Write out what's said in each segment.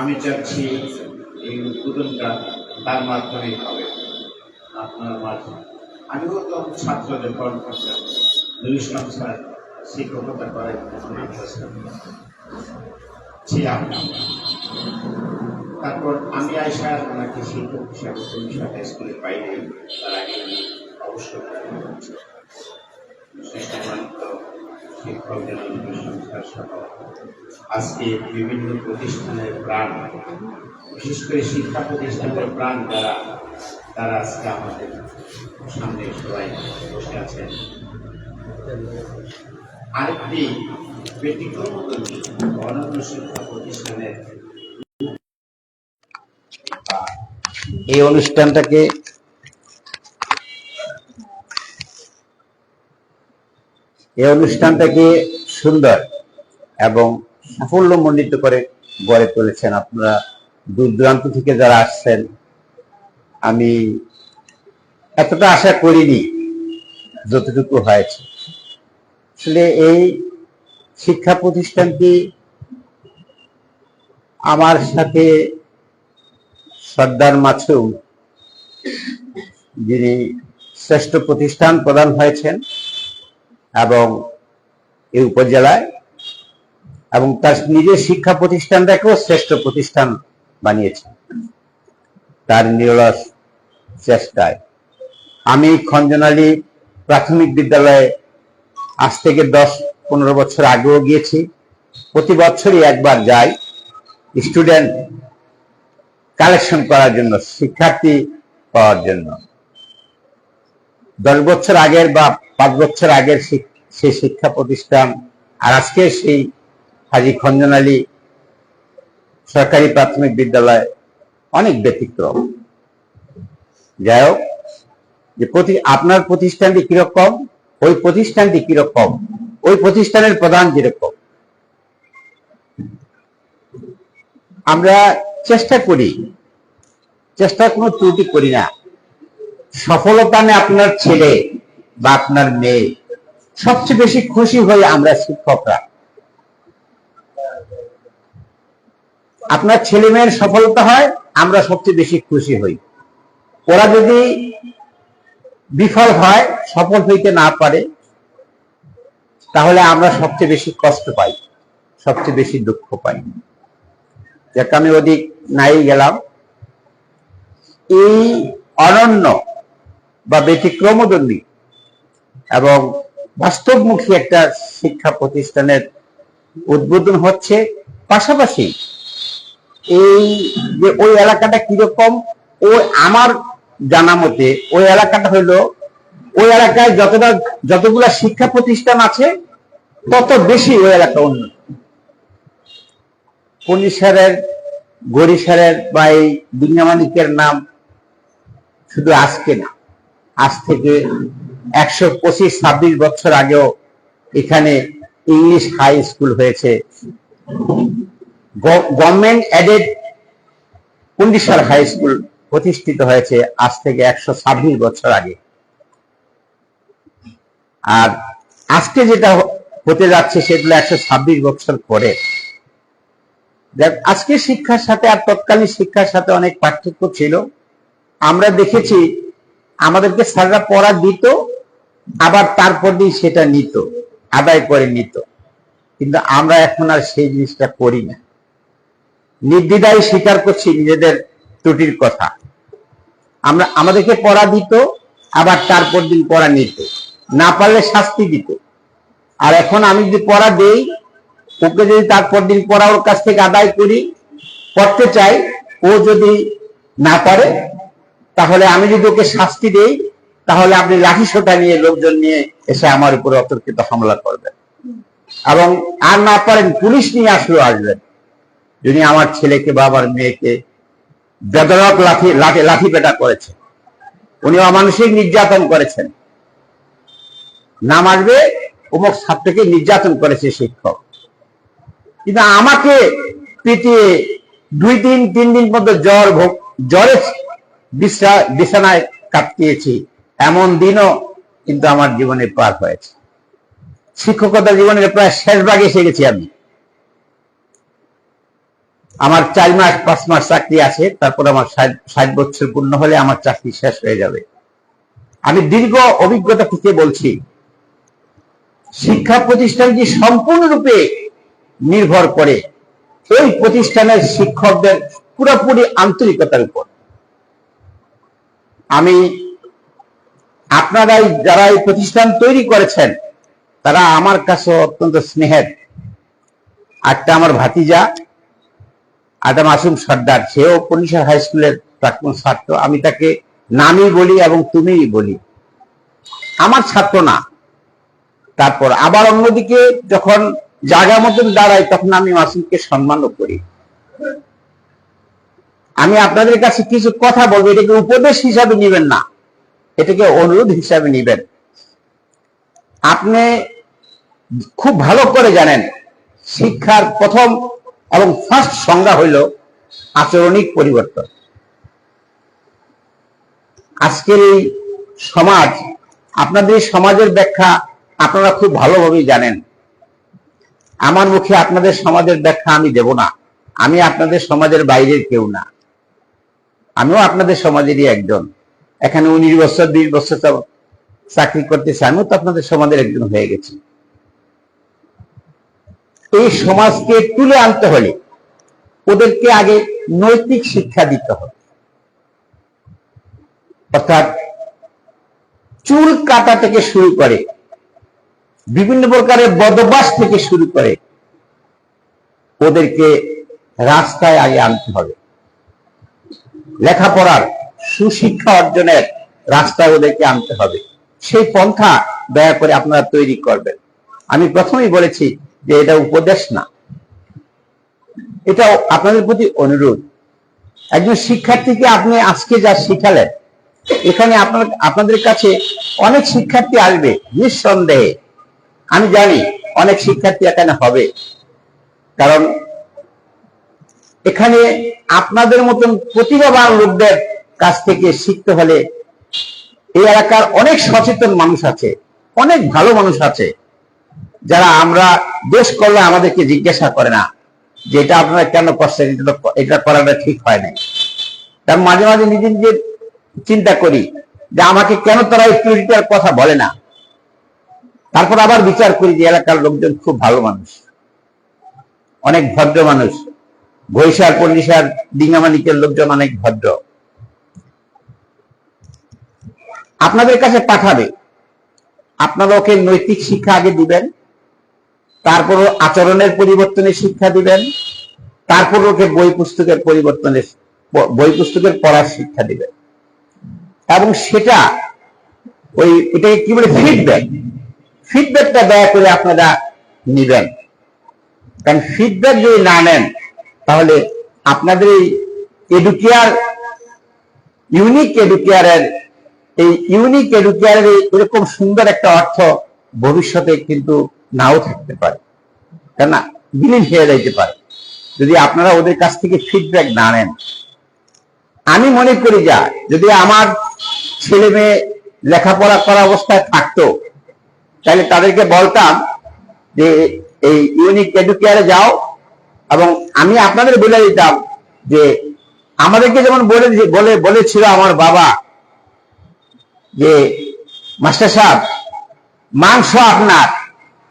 আমি চাচ্ছি এই উদ্বোধনটা তার মাধ্যমে হবে, আপনার মাধ্যমে। আমিও তো ছাত্র যখন দুই সংস্থার শিক্ষকতা করার ছিলাম তারপর আমি আইসা ওনাকে শিক্ষক হিসাবে হাই স্কুলে পাইনি, তার আগে অবশ্যই সম্মানিত শিক্ষক জনগণ সহ আজকে বিভিন্ন প্রতিষ্ঠানের প্রাণ, বিশেষ করে শিক্ষা প্রতিষ্ঠানের প্রাণ যারা তারা আজকে আমাদের সামনে সবাই বসে আছেন। আরেকটি ব্যতিক্রম অনন্য শিক্ষা প্রতিষ্ঠানের এই অনুষ্ঠানটাকে এই অনুষ্ঠানটাকে সুন্দর এবং সাফল্যমণ্ডিত করে গড়ে তুলেছেন? আপনারা দূর দূরান্ত থেকে যারা আসছেন, আমি এতটা আশা করিনি যতটুকু হয়েছে। আসলে এই শিক্ষা প্রতিষ্ঠানটি আমার সাথে সর্দার মাছুম যিনি শ্রেষ্ঠ প্রতিষ্ঠান প্রদান হয়েছেন এবং এই উপজেলায় এবং তার নিজের শিক্ষা প্রতিষ্ঠানটাকেও শ্রেষ্ঠ প্রতিষ্ঠান বানিয়েছে। তার নিরলস চেষ্টায়। আমি খঞ্জনালী প্রাথমিক বিদ্যালয়ে আজ থেকে দশ পনেরো বছর আগেও গিয়েছি। প্রতি বছরই একবার যাই স্টুডেন্ট কালেকশন করার জন্য, শিক্ষার্থী পাওয়ার জন্য। দশ বছর আগের বা পাঁচ বছর আগের সেই শিক্ষা প্রতিষ্ঠান আর আজকে সেই হাজি খঞ্জন আলী সরকারি প্রাথমিক বিদ্যালয় অনেক ব্যতিক্রম। যাই হোক, যে প্রতি, আপনার প্রতিষ্ঠানটি কীরকম, ওই প্রতিষ্ঠানটি কীরকম, ওই প্রতিষ্ঠানের প্রধান যেরকম। আমরা চেষ্টা করি চেষ্টা কোনো ত্রুটি করি না। সফলতা আপনার ছেলে বা আপনার মেয়ে, সবচেয়ে বেশি খুশি হই আমরা শিক্ষকরা। আপনার ছেলে মেয়ের সফলতা হয়, আমরা সবচেয়ে বেশি খুশি হই। ওরা যদি বিফল হয়, সফল হইতে না পারে, তাহলে আমরা সবচেয়ে বেশি কষ্ট পাই, সবচেয়ে বেশি দুঃখ পাই। যাক, আমি ওদিক নাই গেলাম। এই অনন্য বা ব্যতিক্রমদন্দী এবং বাস্তবমুখী একটা শিক্ষা প্রতিষ্ঠানের উদ্বোধন হচ্ছে। পাশাপাশি এই যে ওই এলাকাটা কীরকম ও আমার জানা মতে ওই এলাকাটা হলো, ওই এলাকায় যতটা, যতগুলা শিক্ষা প্রতিষ্ঠান আছে, তত বেশি ওই এলাকা উন্নত। পন্ডিসারের গরিসারের বা এই দুনিয়া মানিকের নাম শুধু আজকে না, আজ থেকে একশো পঁচিশ, ছাব্বিশ বছর আগেও এখানে ইংলিশ হাই স্কুল হয়েছে। Government aided Pundisar high school প্রতিষ্ঠিত হয়েছে আজ থেকে একশো ছাব্বিশ বছর আগে। আর আজকে যেটা হতে যাচ্ছে সেগুলো একশো ছাব্বিশ বছর পরে। আজকে শিক্ষার সাথে আর তৎকালীন শিক্ষার সাথে অনেক পার্থক্য ছিল। আমরা দেখেছি, আমাদেরকে স্যাররা পড়া দিত আবার তারপর দিন সেটা নিত, আদায় করে নিত। কিন্তু আমরা এখন আর সেই জিনিসটা করি না। নির্দ্বিধায় স্বীকার করছি নিজেদের ত্রুটির কথা। আমরা, আমাদেরকে পড়া দিত, আবার তারপর দিন পড়া নিত। না পারলে শাস্তি দিত। আর এখন আমি যদি পড়া দেই, ওকে যদি তারপর দিন পড়া ওর কাছ থেকে আদায় করি, পড়তে চাই, ও যদি না পারে, তাহলে আমি যদি ওকে শাস্তি দেই তাহলে আপনি লাঠি সোটা নিয়ে লোকজন নিয়ে এসে আমার উপরে অতর্কিত হামলা করবেন। এবং আর না পারেন পুলিশ নিয়ে আসলেও আসবেন। যিনি আমার ছেলেকে বা আমার মেয়েকে বেদরক লাঠি লাঠি লাঠি পেটা করেছে। উনি অমানসিক নির্যাতন করেছেন। নাম আসবে অমুক ছাত্রকে নির্যাতন করেছে শিক্ষক। কিন্তু আমাকে পিটিয়ে দুই দিন, তিন দিন মধ্যে জ্বর ভোগ, জ্বরে বিছানায় কাটিয়েছি এমন দিনও কিন্তু আমার জীবনে পার হয়েছে। শিক্ষকতা জীবনের প্রায় শেষ ভাগে এসে গেছি আমি। আমার চার মাস, পাঁচ মাস চাকরি আছে, তারপর আমার ষাট- বছর পূর্ণ হলে আমার চাকরি শেষ হয়ে যাবে। আমি দীর্ঘ অভিজ্ঞতা থেকে বলছি, শিক্ষা প্রতিষ্ঠানটি সম্পূর্ণরূপে নির্ভর করে? এই প্রতিষ্ঠানের শিক্ষকদের পুরোপুরি আন্তরিকতার উপর। আমি আপনারাই যারা এই প্রতিষ্ঠান তৈরি করেছেন, তারা আমার কাছে অত্যন্ত স্নেহের। একটা আমার ভাতিজা, আদম আসিম সর্দার, সেও পনিশা হাই স্কুলের প্রাক্তন ছাত্র, আমি তাকে নামই বলি এবং তুমিই বলি। আমার ছাত্র না। তারপর আবার অন্যদিকে যখন জায়গা মতন দাঁড়াই তখন আমি মাসুমকে সম্মানও করি। আমি আপনাদের কাছে কিছু কথা বলব, এটাকে উপদেশ হিসাবে নেবেন না। এটাকে অনুরোধ হিসাবে নেবেন। আপনি খুব ভালো করে জানেন, শিক্ষার প্রথম এবং ফার্স্ট সংজ্ঞা হইল আচরণিক পরিবর্তন। আজকের এই সমাজ, আপনাদের সমাজের ব্যাখ্যা আপনারা খুব ভালোভাবেই জানেন। আমার মুখে আপনাদের সমাজের ব্যাখ্যা আমি দেব না। আমি আপনাদের সমাজের বাইরের কেউ না। আমিও আপনাদের সমাজেরই একজন। এখানে উনিশ বছর, বিশ বছর চাকরি করতেছি আমিও তো আপনাদের সমাজের একজন হয়ে গেছি। এই সমাজকে তুলে আনতে হলে ওদেরকে আগে নৈতিক শিক্ষা দিতে হবে। অর্থাৎ চুল কাটা থেকে শুরু করে, বিভিন্ন প্রকারের বদবাস থেকে শুরু করে ওদেরকে রাস্তায় আগে আনতে হবে। লেখাপড়ার সুশিক্ষা অর্জনের রাস্তা ওদেরকে আনতে হবে। সেই পন্থা দয়া করে আপনারা তৈরি করবেন। আমি প্রথমেই বলেছি যে এটা উপদেশ না। এটা আপনাদের প্রতি অনুরোধ। একজন শিক্ষার্থীকে আপনি আজকে যা শিখালেন, এখানে আপনার, আপনাদের কাছে অনেক শিক্ষার্থী আসবে নিঃসন্দেহে। আমি জানি অনেক শিক্ষার্থী এখানে হবে। কারণ এখানে আপনাদের মতন প্রতিভাবান লোকদের কাছ থেকে শিখতে হলে এই এলাকার অনেক সচেতন মানুষ আছে, অনেক ভালো মানুষ আছে, যারা আমরা দেশ করলে আমাদেরকে জিজ্ঞাসা করে না যে এটা আপনারা কেন করছেন, এটা করাটা ঠিক হয় নাই। তার মাঝে মাঝে নিজে নিজে চিন্তা করি যে আমাকে কেন তারা এটার কথা বলে না। তারপর আবার বিচার করি যে এলাকার লোকজন খুব ভালো মানুষ, অনেক ভদ্র মানুষ। ঘৈষার পল্লিশার ডিঙ্গামানিকের লোকজন অনেক ভদ্র। আপনাদের কাছে পাঠাবে। আপনারা ওকে নৈতিক শিক্ষা আগে দিবেন, তারপর আচরণের পরিবর্তনের শিক্ষা দিবেন, তারপর ওকে বই পুস্তকের পরিবর্তনের বই পুস্তকের পড়ার শিক্ষা দিবেন। এবং সেটা ওই, এটাকে কি বলে ফিডব্যাক ফিডব্যাকটা দয়া করে আপনারা নিবেন। কারণ ফিডব্যাক যদি না নেন, তাহলে আপনাদের এই এডুকেয়ার ইউনিক এডুকেয়ারের এই ইউনিক এডুকেয়ারের এরকম সুন্দর একটা অর্থ ভবিষ্যতে কিন্তু নাও থাকতে পারে। কেননা বিলীন হয়ে যাইতে পারে। যদি আপনারা ওদের কাছ থেকে ফিডব্যাক না নেন। আমি মনে করি যা, যদি আমার ছেলে মেয়ে লেখাপড়া করা অবস্থায় থাকতো, তাহলে তাদেরকে বলতাম যে, এই ইউনিক এডুকেয়ারে যাও। এবং আমি আপনাদের বলে দিতাম যে, আমাদেরকে যেমন বলে বলে, বলেছিল আমার বাবা যে, মাস্টার সাহেব, মাংস আপনার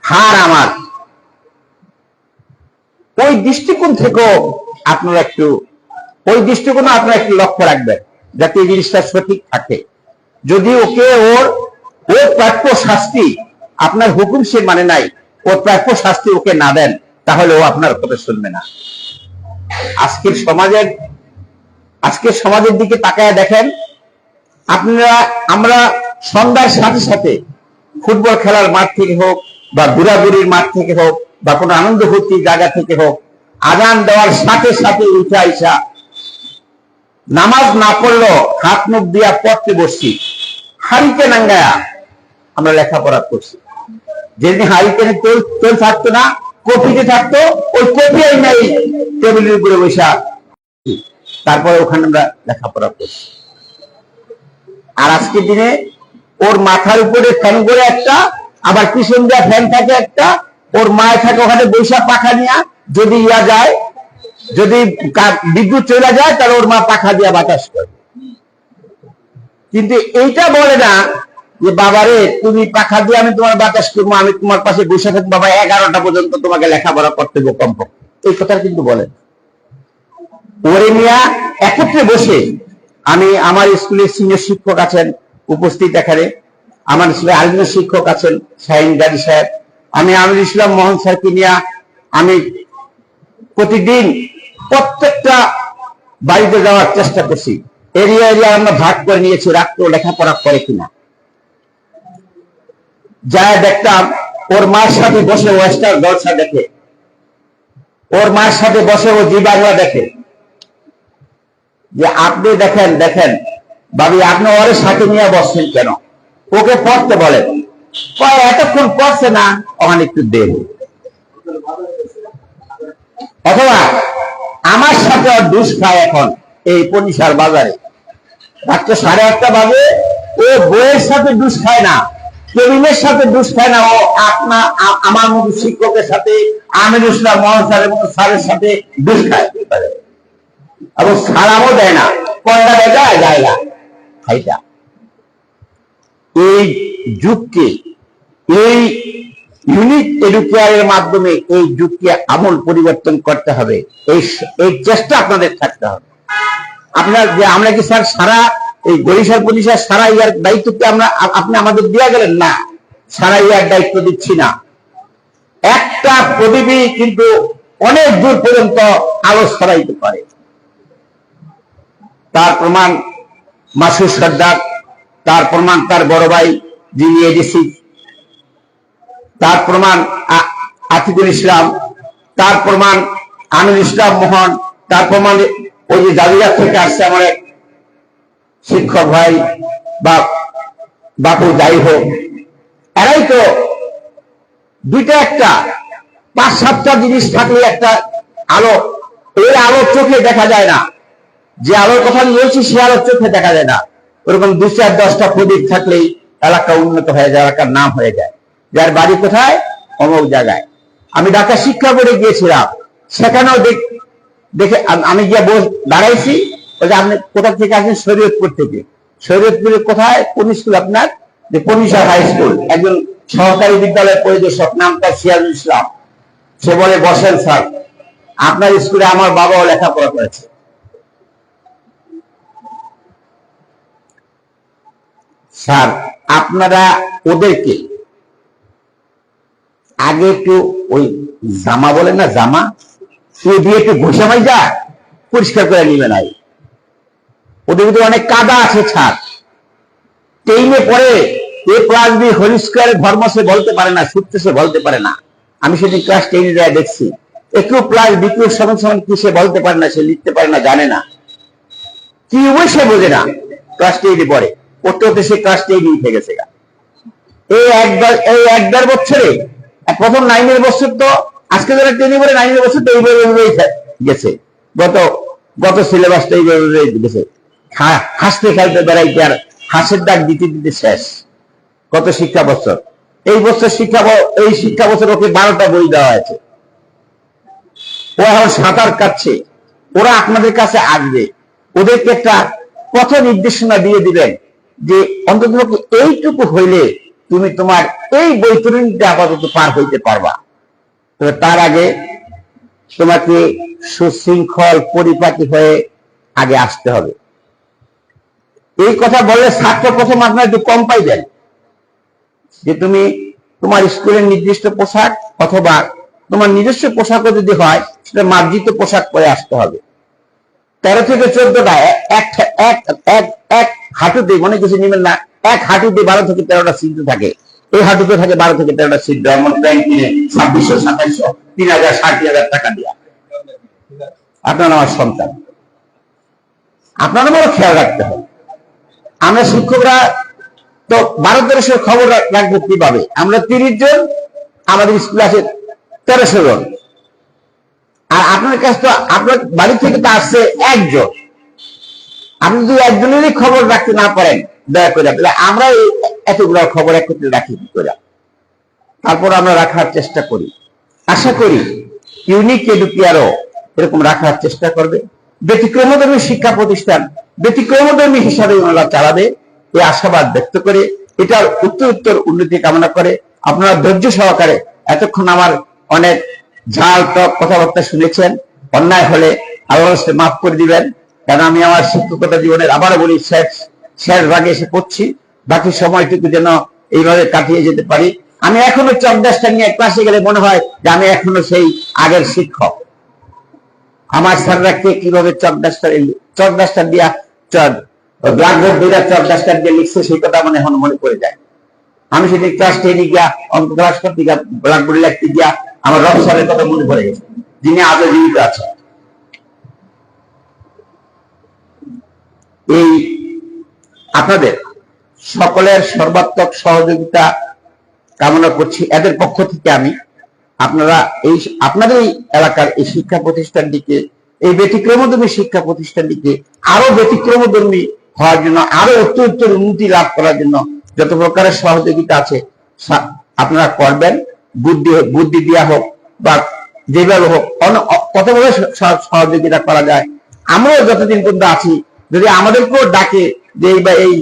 হার আমার। ওই দৃষ্টিকোণ থেকেও আপনারা একটু, ওই দৃষ্টিকোণে আপনারা একটু লক্ষ্য রাখবেন, যাতে এই জিনিসটা সঠিক থাকে। যদি ওকে ওর ওর প্রাপ্য শাস্তি আপনার হুকুম সে মানে নাই, ওর প্রাপ্য শাস্তি ওকে না দেন, তাহলে ও আপনার কথা শুনবে না। আজকের সমাজের আজকের সমাজের দিকে তাকায় দেখেন আপনারা, আমরা সন্ধ্যার সাথে সাথে ফুটবল খেলার মাঠ থেকে হোক বা ঘোরাঘুরির মাঠ থেকে হোক বা কোনো আনন্দ ভর্তির জায়গা থেকে হোক, আজান দেওয়ার সাথে সাথে উঠে আইসা নামাজ না পড়ল হাত মুখ দিয়া পড়তে বসছি। হারিকে নাঙ্গায়া আমরা লেখাপড়া করছি। যেদিন হারিকেনে তেল তেল থাকতো না কপিতে থাকতো, ওই কপি এই নাই টেবিলের উপরে বসা। তারপরে ওখানে আমরা লেখাপড়া করছি। আর আজকের দিনে ওর মাথার উপরে ফ্যান করে একটা, আবার পিছন দেওয়া ফ্যান থাকে একটা, ওর মায় থাকে ওখানে বৈশাখ পাখা নিয়ে। যদি ইয়া যায়, যদি বিদ্যুৎ চলে যায়, তাহলে ওর মা পাখা দিয়ে বাতাস করে। কিন্তু এইটা বলে না যে, বাবারে, তুমি পাখা দিয়ে আমি তোমার বাতাস করব, আমি তোমার পাশে বসে থাকব, বাবা, এগারোটা পর্যন্ত তোমাকে লেখাপড়া করতে কমপক্ষে। এই কথাটা কিন্তু বলেন ওরে মিয়া, একত্রে বসে আমি আমার স্কুলের সিনিয়র শিক্ষক আছেন, উপস্থিত এখানে। আমার স্কুলে আরেকজন শিক্ষক আছেন, শাহিন গাজী সাহেব। আমি আমির ইসলাম মোহন স্যারকে নিয়ে আমি প্রতিদিন প্রত্যেকটা বাড়িতে যাওয়ার চেষ্টা করছি। এরিয়া এরিয়া আমরা ভাগ করে নিয়েছি রাত্র লেখাপড়া করে কিনা। যা দেখতাম, ওর মার সাথে বসে ওয়েস্টার জলসা দেখে। ওর মার সাথে বসে ও জি বাংলা দেখে। যে আপনি দেখেন দেখেন বাবি আপনি ওরে সাথে নিয়ে বসছেন কেন? ওকে পড়তে বলেন এতক্ষণ পড়ছে না? ওখানে একটু দেন অথবা আমার সাথে ওর দুষ খায় এখন, এই পনিশার বাজারে। রাত্রে সাড়ে আটটা বাজে, ও বইয়ের সাথে দুষ খায় না, কেবিনের সাথে দুষ খায় না, ও আপনা, আ- আমার মতো শিক্ষকের সাথে আমির ইসলাম মোহন মতো স্যারের সাথে দুষ খায়। এবং সালামও দেয় না। কয়টা দেয়? যায় যায় না। খাইটা এই যুগকে এই ইউনিক এডুকেয়ারের মাধ্যমে এই যুগকে আমল পরিবর্তন করতে হবে। এই এই চেষ্টা আপনাদের থাকতে হবে। আপনার যে আমরা কি স্যার সারা এই বরিশাল পরিষদ সারা ইয়ার দায়িত্ব কি আমরা আপনি আমাদের দিয়ে গেলেন? না। সারা ইয়ার দায়িত্ব দিচ্ছি না। একটা প্রদীপই কিন্তু অনেক দূর পর্যন্ত আলো ছড়াইতে পারে। তার প্রমাণ মাসুর সর্দার, তার প্রমাণ তার বড় ভাই যিনি এডিসি, তার প্রমাণ আতিকুল ইসলাম, তার প্রমাণ আমির ইসলাম মোহন, তার প্রমাণ ওই যে জাজিরা থেকে আসছে আমার এক শিক্ষক ভাই বা বাপু যাই হোক। এরাই তো দুইটা একটা, পাঁচ সাতটা জিনিস থাকলে একটা আলো এই আলো চোখে দেখা যায় না। যে আলোর কথা আমি বলছি, সে আলোর চোখে দেখা যায় না। ওরকম দু চার, দশটা প্রদীপ থাকলেই এলাকা উন্নত হয়ে যায়, এলাকার নাম হয়ে যায়। যার বাড়ি কোথায়? অমুক জায়গায়। আমি ঢাকা শিক্ষা বোর্ডে গিয়েছিলাম। সেখানেও দেখে আমি গিয়ে বস দাঁড়াইছি। আপনি কোথা থেকে আসেন? শরীয়তপুর থেকে। শরীয়তপুরে কোথায়? কোন স্কুল আপনার? যে পনিশা হাই স্কুল। একজন সহকারী বিদ্যালয়ের পরিদর্শক, নাম তার সিয়াজুল ইসলাম। সে বলে, বসেন স্যার, আপনার স্কুলে আমার বাবাও লেখাপড়া করেছে। স্যার, আপনারা ওদেরকে আগে একটু ওই জামা বলেন না, জামা? শুয়ে দিয়ে একটু ঘষামাই যা পরিষ্কার করে নিবে নাই ওদের ভিতরে অনেক কাদা আছে ছাদ টেইনে পরে এ প্লাস বি হোল স্কোয়ারের ধর্ম সে বলতে পারে না, সূত্র সে বলতে পারে না। আমি সেদিন ক্লাস টেনে যায় দেখছি। একটু প্লাস বিক্রু সমান সমান কি সে বলতে পারে না, সে লিখতে পারে না, জানে না। কি সে বোঝে না, ক্লাস টেনে পরে পড়তে হতে সে ক্লাস টেনে উঠে গেছে এই একবার, এই এক দেড় বছরে প্রথম নাইনের বছর তো, আজকে যারা নাইনের বছর তো এইভাবে গেছে। গত গত সিলেবাসটা এইভাবে গেছে। হাসতে খেলতে বেড়াইতে আর হাসির ডাক দিতে দিতে শেষ। কত শিক্ষা বছর। এই বছর শিক্ষা এই শিক্ষা বছর ওকে বারোটা বই দেওয়া হয়েছে। ও এখন সাঁতার কাটছে। ওরা আপনাদের কাছে আসবে। ওদেরকে একটা পথ নির্দেশনা দিয়ে দিবেন। যে অন্তত এইটুকু হইলে তুমি তোমার এই বৈতরণীটা আপাতত পার হইতে পারবা। তবে তার আগে তোমাকে সুশৃঙ্খল পরিপাটি হয়ে আগে আসতে হবে। এই কথা বললে ছাত্র প্রথম আপনার একটু কম পাইবেন। যে তুমি তোমার স্কুলের নির্দিষ্ট পোশাক অথবা তোমার নিজস্ব পোশাকও যদি হয়, সেটা মার্জিত পোশাক পরে আসতে হবে। তেরো থেকে চোদ্দটা এক এক হাঁটুতে মনে কিছু নেবেন না। এক হাঁটুতে বারো থেকে তেরোটা ছিদ্র থাকে। এই হাঁটুতে থাকে বারো থেকে তেরোটা ছিদ্র। এমন ব্যাংক কিনে ছাব্বিশশো, সাতাইশশো, তিন হাজার, ষাট হাজার টাকা দিয়া। আপনার আমার সন্তান। আপনার বড় খেয়াল রাখতে হবে। আমরা শিক্ষকরা তো ভারত দেশের খবর রাখ- রাখব কীভাবে? আমরা তিরিশ জন, আমাদের স্কুল আছে তেরোশো জন। আর আপনার কাছে তো, আপনার বাড়ি থেকে তো আসছে একজন। আপনি যদি একজনেরই খবর রাখতে না পারেন, দয়া করে তাহলে আমরা এতগুলো খবর একত্রে রাখি, কি করে? তারপর আমরা রাখার চেষ্টা করি। আশা করি ইউনিক এডুকেয়ারও এরকম রাখার চেষ্টা করবে। ব্যতিক্রমধর্মী শিক্ষা প্রতিষ্ঠান ব্যতিক্রমধর্মী হিসাবে ওনারা চালাবে এই আশাবাদ ব্যক্ত করে, এটার উত্তর উত্তর উন্নতি কামনা করে। আপনারা ধৈর্য সহকারে এতক্ষণ আমার অনেক ঝাল টক কথাবার্তা শুনেছেন। অন্যায় হলে আল্লাহ মাফ করে দিবেন। কারণ আমি আমার শিক্ষকতা জীবনের আবারও বলি, শেষ শেষ ভাগে এসে পড়ছি। বাকি সময়টুকু যেন এইভাবে কাটিয়ে যেতে পারি। আমি এখনও চকডাস্টার নিয়ে ক্লাসে গেলে মনে হয় যে আমি এখনও সেই আগের শিক্ষক। আমার স্যাররা কে কীভাবে চক ডাস্টার চক ডাস্টার দিয়া ব্ল্যাকবোর্ড দিয়ে চক ডাস্টার দিয়ে লিখছে, সেই কথা মনে এখন মনে পড়ে যায়। আমি সেদিন ক্লাস টেনে গিয়া অঙ্ক ক্লাস করতে গিয়া ব্ল্যাকবোর্ডে লিখতে গিয়া আমার রব স্যারের কথা মনে পড়ে গেছে। যিনি আজও জীবিত আছেন। এই আপনাদের সকলের সর্বাত্মক সহযোগিতা কামনা করছি। এদের পক্ষ থেকে আমি আপনারা এই আপনাদের এই এলাকার এই শিক্ষা প্রতিষ্ঠানটিকে, এই ব্যতিক্রমধর্মী শিক্ষা প্রতিষ্ঠানটিকে আরও ব্যতিক্রমধর্মী হওয়ার জন্য, আরও উত্তর উত্তর উন্নতি লাভ করার জন্য যত প্রকারের সহযোগিতা আছে আপনারা করবেন। বুদ্ধি বুদ্ধি দেওয়া হোক বা যেভাবে হোক কতভাবে সহযোগিতা করা যায়। আমরাও যতদিন পর্যন্ত আছি যদি আমাদেরকেও ডাকে যে এই বা এই